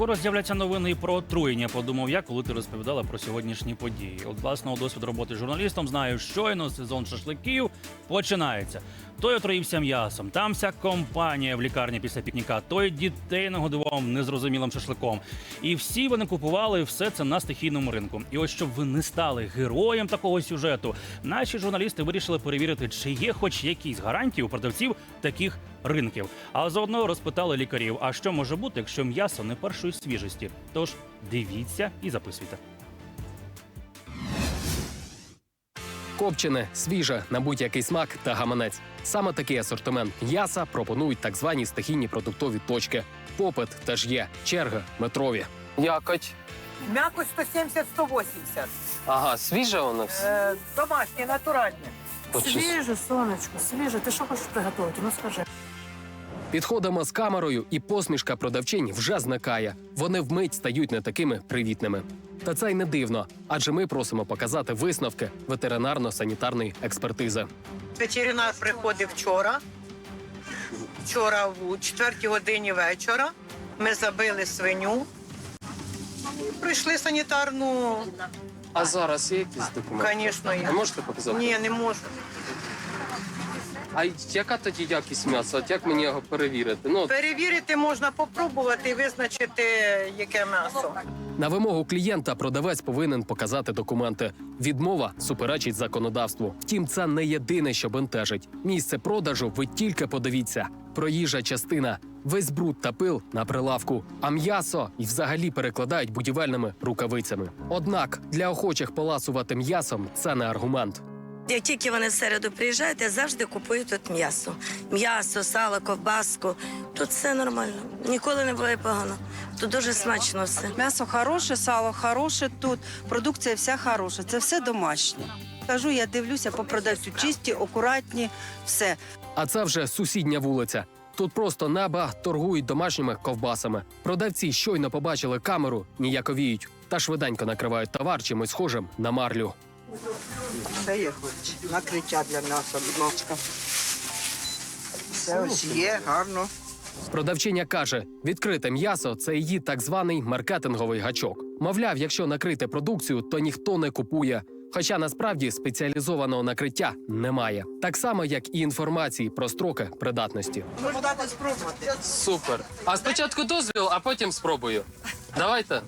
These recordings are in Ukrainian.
Скоро з'являться новини про отруєння. Подумав я, коли ти розповідала про сьогоднішні події. От власного досвіду роботи журналістом знаю, щойно сезон шашликів починається. Той отруївся м'ясом. Там вся компанія в лікарні після пікніка. Той дітей нагодував незрозумілим шашликом. І всі вони купували все це на стихійному ринку. І ось щоб ви не стали героєм такого сюжету, наші журналісти вирішили перевірити, чи є хоч якісь гарантії у продавців таких ринків. А заодно розпитали лікарів, а що може бути, якщо м'ясо не першої свіжості. Тож дивіться і записуйте. Копчене, свіже, на будь-який смак та гаманець. Саме такий асортимент м'яса пропонують так звані стихійні продуктові точки. Попит теж є, черги метрові. Якоть. М'якоть 170-180. Ага, свіже воно все. Е, домашнє, натуральне. Свіже, сонечко, свіже. Ти що хочеш приготувати? Ну скажи. Підходимо з камерою, і посмішка продавчинь вже зникає. Вони вмить стають не такими привітними. Та це й не дивно, адже ми просимо показати висновки ветеринарно-санітарної експертизи. Ветеринар приходив вчора. Вчора в 4 годині вечора. Ми забили свиню. Прийшли санітарну, А зараз є якісь документи? звісно, є. А можете показати? Ні, не можу. А яка тоді якість м'яса? От як мені його перевірити? Ну, Перевірити можна попробувати і визначити, яке м'ясо. На вимогу клієнта продавець повинен показати документи. Відмова суперечить законодавству. Втім, це не єдине, що бентежить. Місце продажу ви тільки подивіться. Проїжджа частина. Весь бруд та пил на прилавку, а м'ясо і взагалі перекладають будівельними рукавицями. Однак для охочих поласувати м'ясом це не аргумент. Як тільки вони в середу приїжджають, я завжди купую тут м'ясо. М'ясо, сало, ковбаску. Тут все нормально. Ніколи не буває погано. Тут дуже смачно все. М'ясо хороше, сало хороше тут, продукція вся хороша. Це все домашнє. Кажу, я дивлюся по продавцю чисті, акуратні, все. А це вже сусідня вулиця. Тут просто неба торгують домашніми ковбасами. Продавці щойно побачили камеру, ніяковіють та швиденько накривають товар чимось схожим на марлю. Це є накриття для м'яса, будь ласка. Все ось є, гарно. Продавчиня каже, відкрите м'ясо це її так званий маркетинговий гачок. Мовляв, якщо накрити продукцію, то ніхто не купує. Хоча насправді спеціалізованого накриття немає, так само як і інформації про строки придатності. Можна дати спробувати. супер. А спочатку дозвіл, а потім спробую. Давайте.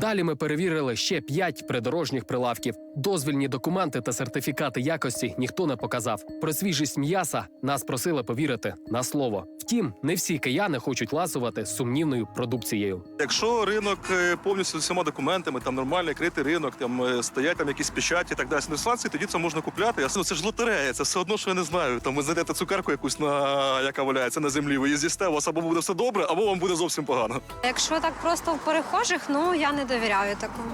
Далі ми перевірили ще п'ять придорожніх прилавків. Дозвільні документи та сертифікати якості ніхто не показав. Про свіжість м'яса нас просили повірити на слово. Втім, не всі кияни хочуть ласувати сумнівною продукцією. Якщо ринок е, повністю з усіма документами, там нормальний критий ринок, там е, стоять там якісь печаті і так далі, інстанції, тоді це можна купляти. Я ну, це ж лотерея, це все одно, що я не знаю. Там ви знайдете цукерку якусь на яка валяється на землі. Ви її з'їсте, у вас або буде все добре, або вам буде зовсім погано. Якщо так просто в перехожих, ну я не довіряю такому.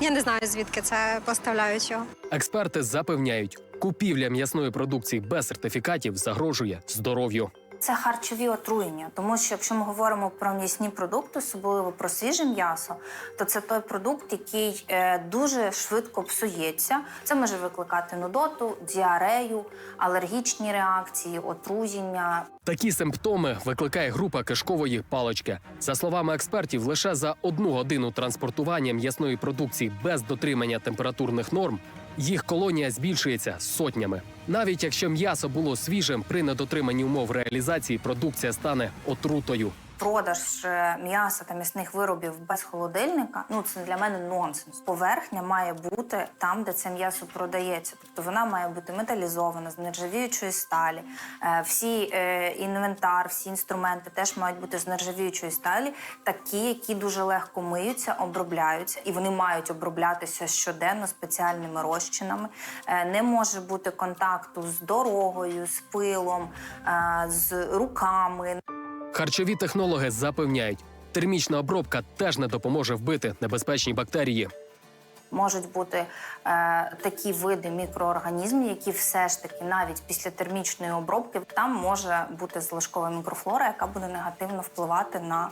Я не знаю, звідки це поставляють його. Експерти запевняють, купівля м'ясної продукції без сертифікатів загрожує здоров'ю. Це харчові отруєння, тому що якщо ми говоримо про м'ясні продукти, особливо про свіже м'ясо, то це той продукт, який е, дуже швидко псується. Це може викликати нудоту, діарею, алергічні реакції, отруєння. Такі симптоми викликає група кишкової палички. За словами експертів, лише за одну годину транспортування м'ясної продукції без дотримання температурних норм їх колонія збільшується сотнями. Навіть якщо м'ясо було свіжим, при недотриманні умов реалізації продукція стане отрутою. Продаж е, м'яса та м'ясних виробів без холодильника ну це для мене нонсенс. Поверхня має бути там, де це м'ясо продається. Тобто вона має бути металізована з нержавіючої сталі. Е, Всі е, інвентар, всі інструменти теж мають бути з нержавіючої сталі, такі, які дуже легко миються, обробляються, і вони мають оброблятися щоденно спеціальними розчинами. Не може бути контакту з дорогою, з пилом, з руками. Харчові технологи запевняють, термічна обробка теж не допоможе вбити небезпечні бактерії. Можуть бути е, такі види мікроорганізмів, які все ж таки навіть після термічної обробки там може бути залишкова мікрофлора, яка буде негативно впливати на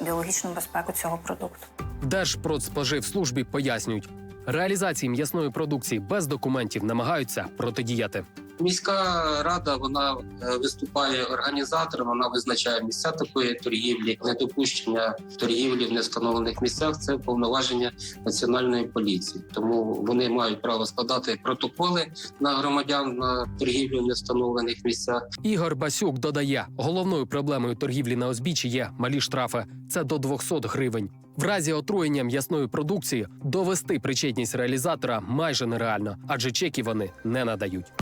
біологічну безпеку цього продукту. Держпродспоживслужбі пояснюють, реалізації м'ясної продукції без документів намагаються протидіяти. Міська рада вона е, виступає організатором, вона визначає місця такої торгівлі, недопущення торгівлі в невстановлених місцях. Це повноваження національної поліції. Тому вони мають право складати протоколи на громадян на торгівлю в невстановлених місцях. Ігор Басюк додає, головною проблемою торгівлі на узбіччі є малі штрафи. Це до 200 гривень. В разі отруєння м'ясної продукції довести причетність реалізатора майже нереально, адже чеків вони не надають.